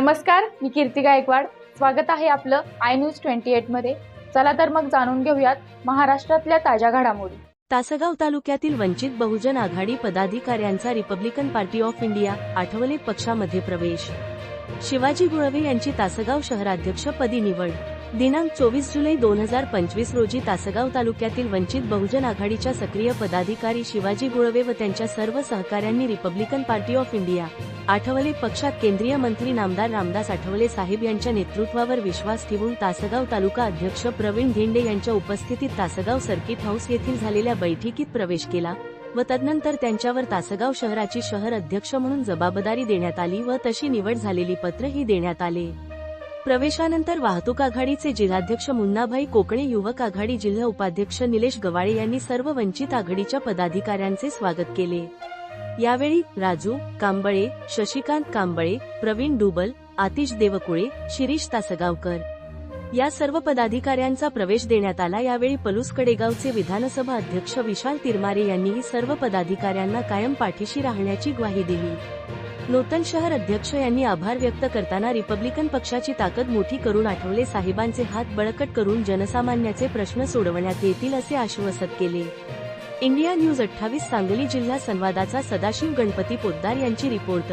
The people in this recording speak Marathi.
नमस्कार मी कीर्ती गायकवाड. स्वागत आहे आपलं आय न्यूज ट्वेंटी एटमध्ये. चला तर मग जाणून घेऊयात महाराष्ट्रातल्या ताज्या घडामोडी. तासगाव तालुक्यातील Vanchit Bahujan Aghadi पदाधिकाऱ्यांचा Republican Party of India Athawale पक्षामध्ये प्रवेश. शिवाजी गुळवे यांची तासगाव शहराध्यक्षपदी निवड. दिनांक चोवीस जुलै दोन हजार पंचवीस रोजी तासगाव तालुक्यातील वंचित बहुजन आघाडीच्या सक्रिय पदाधिकारी शिवाजी गुळवे व त्यांच्या सर्व सहकाऱ्यांनी Republican Party of India Athawale पक्षात केंद्रीय मंत्री नामदार रामदास आठवले साहेब यांच्या नेतृत्वावर विश्वास ठेवून तासगाव तालुका अध्यक्ष प्रवीण धेंडे यांच्या उपस्थितीत तासगाव सर्किट हाऊस येथील झालेल्या बैठकीत प्रवेश केला व तदनंतर त्यांच्यावर तासगाव शहराची शहर अध्यक्ष म्हणून जबाबदारी देण्यात आली व तशी निवड झालेली पत्रही देण्यात आले. प्रवेशानंतर वाहतूक आघाडीचे जिल्हाध्यक्ष मुन्नाभाई कोकणे युवक आघाडी जिल्हा उपाध्यक्ष निलेश गवाळे यांनी सर्व वंचित आघाडीच्या पदाधिकाऱ्यांचे स्वागत केले. यावेळी राजू कांबळे शशिकांत कांबळे प्रवीण डुबल आतिश देवकुळे शिरीष तासगावकर. या सर्व पदाधिकाऱ्यांचा प्रवेश देण्यात आला. यावेळी पलूस कडेगावचे विधानसभा अध्यक्ष विशाल तिरमारे यांनीही सर्व पदाधिकाऱ्यांना कायम पाठीशी राहण्याची ग्वाही दिली. नूतन शहर अध्यक्ष यांनी आभार व्यक्त करताना रिपब्लिकन पक्षाची ताकद मोठी करून आठवले. साहेबांचे हात बळकट करून जनसामान्याचे प्रश्न सोडवण्यात येतील असे आश्वासन केले. इंडिया न्यूज अठ्ठावीस सांगली जिल्हा संवादाचा सदाशिव गणपती पोद्दार यांची रिपोर्ट.